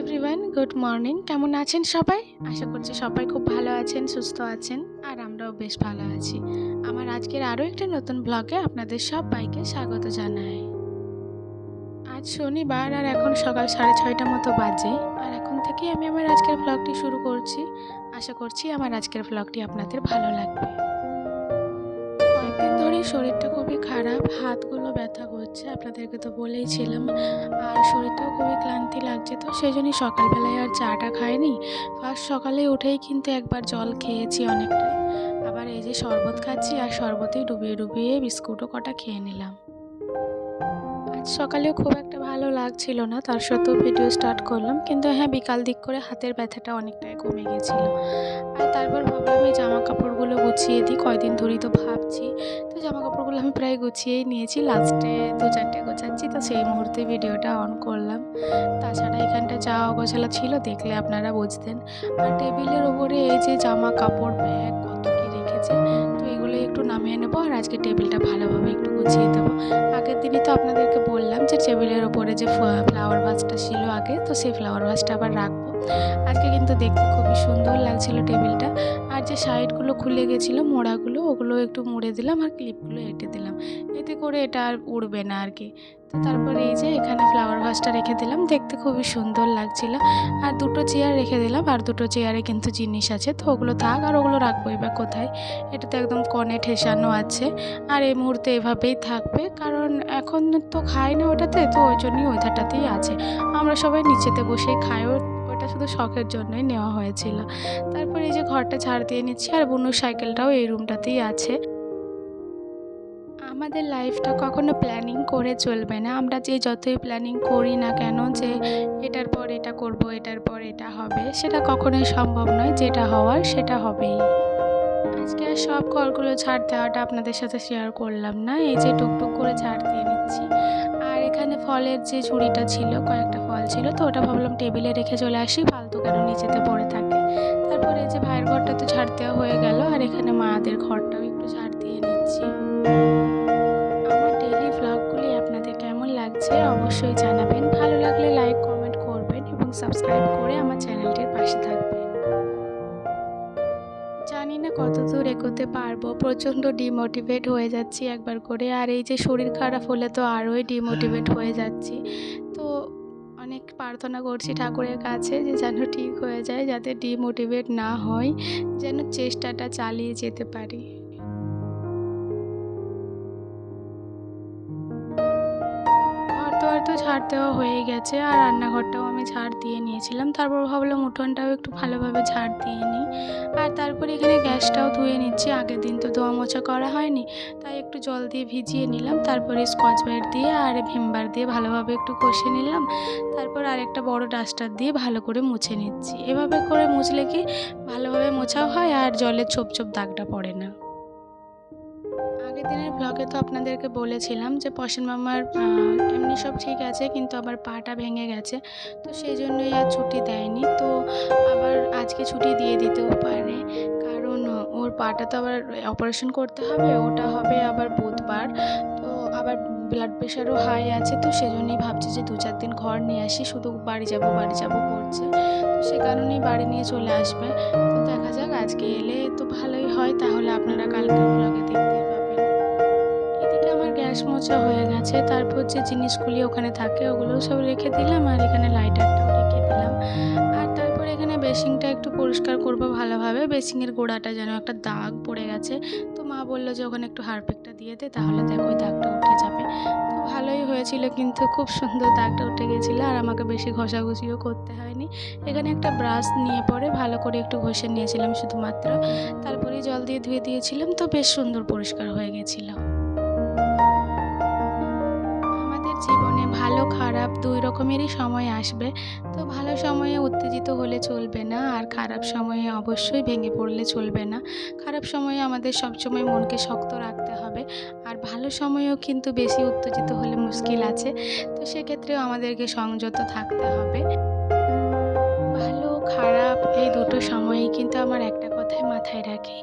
Good morning কেমন আছেন সবাই? আশা করছি সবাই খুব ভালো আছেন, সুস্থ আছেন, আর আমরাও বেশ ভালো আছি। আমার আজকের আরও একটি নতুন ব্লগে আপনাদের সবাইকে স্বাগত জানাই। আজ শনিবার, আর এখন সকাল সাড়ে ছয়টা মতো বাজে। আর এখন থেকেই আমি আমার আজকের ব্লগটি শুরু করছি। আশা করছি আমার আজকের ব্লগটি আপনাদের ভালো লাগবে। ধরেই শরীরটা খুবই খারাপ, হাতগুলো ব্যথা করছে, আপনাদেরকে তো বলেইছিলাম। আর শরীরটাও খুবই ক্লান্তি লাগছে, তো সেই জন্যই সকালবেলায় আর চাটা খাইনি। ফার্স্ট সকালে উঠেই কিন্তু একবার জল খেয়েছি অনেকটাই আবার এই যে শরবত খাচ্ছি, আর শরবতেই ডুবিয়ে ডুবিয়ে বিস্কুটও কটা খেয়ে নিলাম। আজ সকালেও খুব একটা ভালো লাগছিল না, তার সত্ত্বেও ভিডিও স্টার্ট করলাম, কিন্তু হ্যাঁ বিকাল দিক করে হাতের ব্যথাটা অনেকটাই কমে গেছিল। কাপড়গুলো গুছিয়ে দিই, কয়দিন ধরেই তো ভাবছি। তো জামা কাপড়গুলো আমি প্রায় গুছিয়েই নিয়েছি লাস্টে দু চারটে গোছাচ্ছি, তো সেই মুহূর্তে ভিডিওটা অন করলাম। তাছাড়া এখানটা যাওয়া গোছালা ছিল দেখলে আপনারা বুঝতেন। আর টেবিলের ওপরে এই যে জামা কাপড় ব্যাগ কত কি রেখেছে, তো এগুলো একটু নামিয়ে নেব আর আজকে টেবিলটা ভালোভাবে একটু গুছিয়ে দেবো। আগের দিনই তো আপনাদেরকে বললাম যে টেবিলের ওপরে যে ফ্লাওয়ার ভাসটা ছিল আগে, তো সেই ফ্লাওয়ার ভাসটা আবার রাখব। আজকে কিন্তু দেখতে খুবই সুন্দর লাগছিল টেবিলটা। আর যে সাইডগুলো খুলে গেছিল, মোড়াগুলো, ওগুলো একটু মুড়ে দিলাম আর ক্লিপগুলো এঁটে দিলাম। এতে করে এটা আর উড়বে না আর কি তো তারপরে এই যে এখানে ফ্লাওয়ার ভাসটা রেখে দিলাম, দেখতে খুবই সুন্দর লাগছিল। আর দুটো চেয়ার রেখে দিলাম, আর দুটো চেয়ারে কিন্তু জিনিস আছে। তো ওগুলো থাক আর ওগুলো রাখব এবার কোথায়। এটা তো একদম কনে ঠেসানো আছে। আর এই মুহূর্তে এভাবেই থাকবে, কারণ এখন তো খাই না ওটাতে, তো ওই জন্যই ওইটাতেই আছে। আমরা সবাই নিচেতে বসেই খাই। শুধু শখের জন্যই নেওয়া হয়েছিল। তারপর এই যে ঘরটা ছাড় দিয়ে নিচ্ছি আর বুনুর সাইকেলটাও এই রুমটাতেই আছে। আমাদের লাইফটা কখনো প্ল্যানিং করে চলবে না। আমরা যে যতই প্ল্যানিং করি না কেন যে এটার পর এটা করব, এটার পর এটা হবে, সেটা কখনোই সম্ভব নয়। যেটা হওয়ার সেটা হবেই। আজকে আর সব কলগুলো ছাড় দেওয়াটা আপনাদের সাথে শেয়ার করলাম না। এই যে টুকটুক করে ছাড় দিয়ে নিচ্ছি। আর এখানে ফলের যে ঝুড়িটা ছিল, কয়েকটা ছিল তো ওটা ভাবলাম টেবিলে রেখে চলে আসি, ফালতু কেন নিচেতে পড়ে থাকে। তারপরে এই যে ভাইয়ের ঘরটা তো ছাড় দেওয়া হয়ে গেল, আর এখানে মাদের ঘরটাও একটু ছাড় দিয়ে নিচ্ছি। আমার ডেইলি ভ্লগগুলি আপনাদের কেমন লাগছে অবশ্যই জানাবেন। ভালো লাগলে লাইক কমেন্ট করবেন এবং সাবস্ক্রাইব করে আমার চ্যানেলটির পাশে থাকবেন। জানি না কত দূর এগোতে পারব, প্রচণ্ড ডিমোটিভেট হয়ে যাচ্ছি একবার করে, আর এই যে শরীর খারাপ হলে তো আরোই ডিমোটিভেট হয়ে যাচ্ছি। অনেক প্রার্থনা করছি ঠাকুরের কাছে যে যেন ঠিক হয়ে যায়, যাতে ডিমোটিভেট না হয়, যেন চেষ্টাটা চালিয়ে যেতে পারি। তো ঝাড় দেওয়া হয়ে গেছে আর রান্নাঘরটাও আমি ঝাড় দিয়ে নিয়েছিলাম। তারপর ভাবলাম উঠোনটাও একটু ভালোভাবে ঝাড় দিয়ে নিই। আর তারপরে এখানে গ্যাসটাও ধুয়ে নিচ্ছি। আগের দিন তো ধোয়া মোছা করা হয়নি, তাই একটু জল দিয়ে ভিজিয়ে নিলাম। তারপরে স্কচ ব্রাইট দিয়ে আর ভিমবার দিয়ে ভালোভাবে একটু কষে নিলাম। তারপর আরেকটা বড় ডাস্টার দিয়ে ভালো করে মুছে নিচ্ছি। এভাবে করে মুছলে কি ভালোভাবে মোছাও হয় আর জলের ছোপ ছোপ দাগটা পড়ে না। আগের দিনের ব্লগে তো আপনাদেরকে বলেছিলাম যে পশন মামার এমনি সব ঠিক আছে, কিন্তু আবার পাটা ভেঙে গেছে। তো সেই জন্যই আর ছুটি দেয়নি। তো আবার আজকে ছুটি দিয়ে দিতেও পারে। কারণ ওর পাটা তো আবার অপারেশন করতে হবে, ওটা হবে আবার বুধবার। তো আবার ব্লাড প্রেশারও হাই আছে, তো সেজন্যই ভাবছি যে দু চার দিন ঘর নিয়ে আসি, শুধু বাড়ি যাব বাড়ি যাব করছে। তো সে কারণেই বাড়ি নিয়ে চলে আসবে। তো দেখা যাক, আজকে এলে তো ভালোই হয়, তাহলে আপনারা কালকে ব্লগে দেখতেই পাবেন। গ্যাস মোচা হয়ে গেছে। তারপর যে জিনিসগুলি ওখানে থাকে, ওগুলো সব রেখে দিলাম আর এখানে লাইটারটাও রেখে দিলাম। আর তারপর এখানে বেসিংটা একটু পরিষ্কার করব ভালোভাবে। বেসিংয়ের গোড়াটা যেন একটা দাগ পড়ে গেছে। তো মা বলল যে ওখানে একটু হারপিকটা দিয়ে দে, তাহলে দেখো ওই দাগটা উঠে যাবে। তো ভালোই হয়েছিল কিন্তু খুব সুন্দর দাগটা উঠে গেছিল আর আমাকে বেশি ঘষাঘষিও করতে হয়নি। এখানে একটা ব্রাশ নিয়ে পরে ভালো করে একটু ঘষে নিয়েছিলাম শুধুমাত্র। তারপরে জল দিয়ে ধুয়ে দিয়েছিলাম, তো বেশ সুন্দর পরিষ্কার হয়ে গেছিল। জীবনে ভালো, খারাপ দুই রকমেরই সময় আসবে। তো ভালো সময়ে উত্তেজিত হলে চলবে না, আর খারাপ সময়ে অবশ্যই ভেঙে পড়লে চলবে না। খারাপ সময়ে আমাদের সবসময় মনকে শক্ত রাখতে হবে, আর ভালো সময়েও কিন্তু বেশি উত্তেজিত হলে মুশকিল আছে। তো সেক্ষেত্রেও আমাদেরকে সংযত থাকতে হবে। ভালো, খারাপ এই দুটো সময়ই কিন্তু আমার একটা কথাই মাথায় রাখি।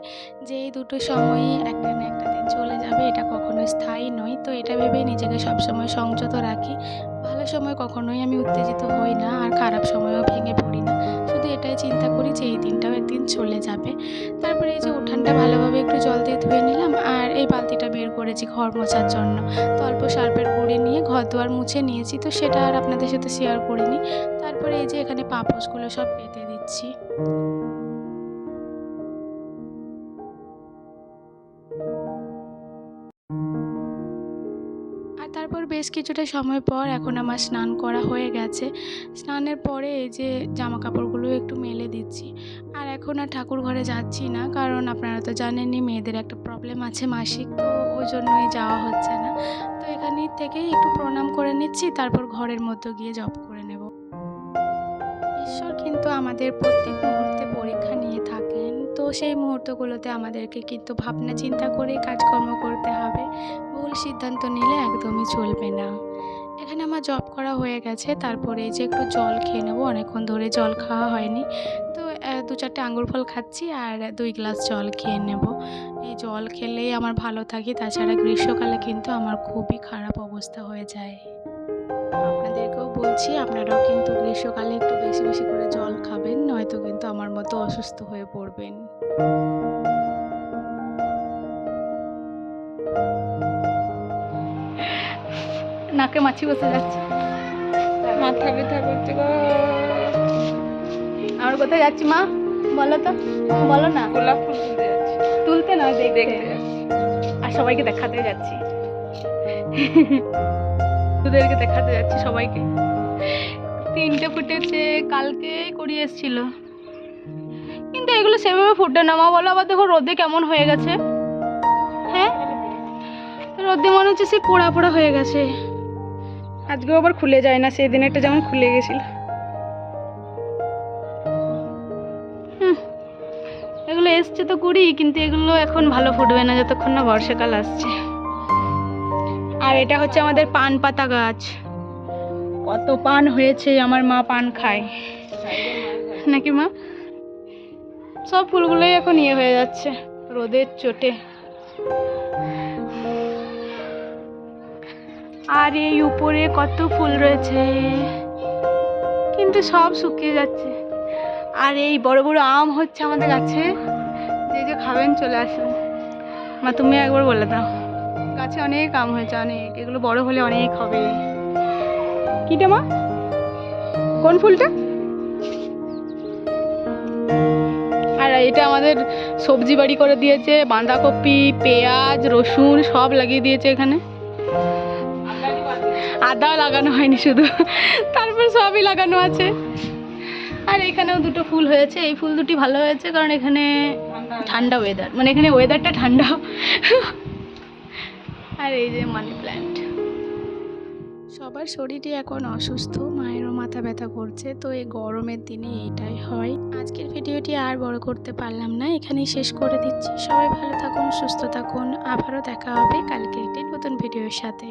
যে এই দুটো সময়ই একটা না চলে যাবে, এটা কখনো স্থায়ী নয়। তো এটা ভেবেই নিজেকে সবসময় সংযত রাখি। ভালো সময় কখনোই আমি উত্তেজিত হই না, আর খারাপ সময়ও ভেঙে পড়ি না। শুধু এটাই চিন্তা করি যে, এই দিনটাও একদিন চলে যাবে। তারপরে এই যে উঠানটা ভালোভাবে একটু জল দিয়ে ধুয়ে নিলাম, আর এই বালতিটা বের করেছি ঘর মোছার জন্য। তো অল্প সার্পের গুঁড়ি নিয়ে ঘর দুয়ার মুছে নিয়েছি, তো সেটা আর আপনাদের সাথে শেয়ার করিনি। তারপরে এই যে এখানে পাপোশগুলো সব পেতে দিচ্ছি। বেশ কিছুটা সময় পর এখন আমার স্নান করা হয়ে গেছে। স্নানের পরে এই যে জামা কাপড়গুলো একটু মেলে দিচ্ছি। আর এখন আর ঠাকুর ঘরে যাচ্ছি না, কারণ আপনারা তো জানেনই মেয়েদের একটা প্রবলেম আছে মাসিক, তো ওই জন্যই যাওয়া হচ্ছে না। তো এখানে থেকেই একটু প্রণাম করে নিচ্ছি, তারপর ঘরের মধ্যে গিয়ে জব করে নেব। ঈশ্বর কিন্তু আমাদের প্রত্যেক মুহূর্তে পরীক্ষা নিয়ে থাকেন। তো সেই মুহূর্তগুলোতে আমাদেরকে কিন্তু ভাবনা চিন্তা করে কাজকর্ম করতে হবে। ভুল সিদ্ধান্ত নিলে একদমই চলবে না। এখানে আমার জব করা হয়ে গেছে, তারপরে যে একটু জল খেয়ে নেব, অনেকক্ষণ ধরে জল খাওয়া হয়নি। তো দু চারটে আঙুর ফল খাচ্ছি আর দুই গ্লাস জল খেয়ে নেব। এই জল খেলেই আমার ভালো থাকি, তাছাড়া গ্রীষ্মকালে কিন্তু আমার খুবই খারাপ অবস্থা হয়ে যায়। বলছি আপনারাও কিন্তু গ্রীষ্মকালে একটু বেশি বেশি করে জল খাবেন নয়তো কিন্তু আমার মতো অসুস্থ হয়ে পড়বেন। নাকে মাছি বসে যাচ্ছে। মাথা ব্যথা করছে আমার কোথায় যাচ্ছি মা? বলো তো বলো না। গোলাপ ফুল তুলতে যাচ্ছি। তুলতে নয় দেখতে। আর সবাইকে দেখাতে যাচ্ছি। তোদেরকে দেখাতে যাচ্ছি সবাইকে। তিনটে ফুটেছে কালকে করিয়ে এসেছিল। কিন্তু এগুলো সেভাবে ফুটে না। মা বলো, আবার দেখো রোদে কেমন হয়ে গেছে? হ্যাঁ? রোদে মনে হচ্ছে সে পোড়া পোড়া হয়ে গেছে। আজকেও আবার খুলে যায় না, সেই দিন একটা যেমন খুলে গেছিল। এগুলো এসছে তো কুড়ি, কিন্তু এগুলো এখন ভালো ফুটবে না, যতক্ষণ না বর্ষাকাল আসছে। আর এটা হচ্ছে আমাদের পান পাতা গাছ। কত পান হয়েছে আমার মা পান খায়। নাকি মা? সব ফুলগুলোই এখন ইয়ে হয়ে যাচ্ছে, রোদের চোটে। আর এই উপরে কত ফুল রয়েছে, কিন্তু সব শুকিয়ে যাচ্ছে। আর এই বড় বড় আম হচ্ছে আমাদের গাছে। যে যে খাবেন চলে আসুন। মা, তুমি একবার বলে দাও। গাছে অনেক আম হয়েছে, অনেক। এগুলো বড় হলে অনেক হবে। কিটা মা? কোন ফুলটা? আর এটা আমাদের সবজি বাড়ি করে দিয়েছে, বাঁধাকপি, পেঁয়াজ, রসুন সব লাগিয়ে দিয়েছে এখানে। আদাও লাগানো হয়নি শুধু, তারপর সবই লাগানো আছে। আর এখানেও দুটো ফুল হয়েছে, এই ফুল দুটি ভালো হয়েছে কারণ এখানে ঠান্ডা ওয়েদার মানে এখানে ওয়েদারটা ঠান্ডা। আর এই যে মানি প্ল্যান্ট সবার শরীরই এখন অসুস্থ, মায়েরও মাথা ব্যথা করছে, তো এই গরমের দিনে এটাই হয়। আজকের ভিডিওটি আর বড় করতে পারলাম না, এখানেই শেষ করে দিচ্ছি। সবাই ভালো থাকুন, সুস্থ থাকুন, আবারও দেখা হবে কালকে একটি নতুন ভিডিওর সাথে।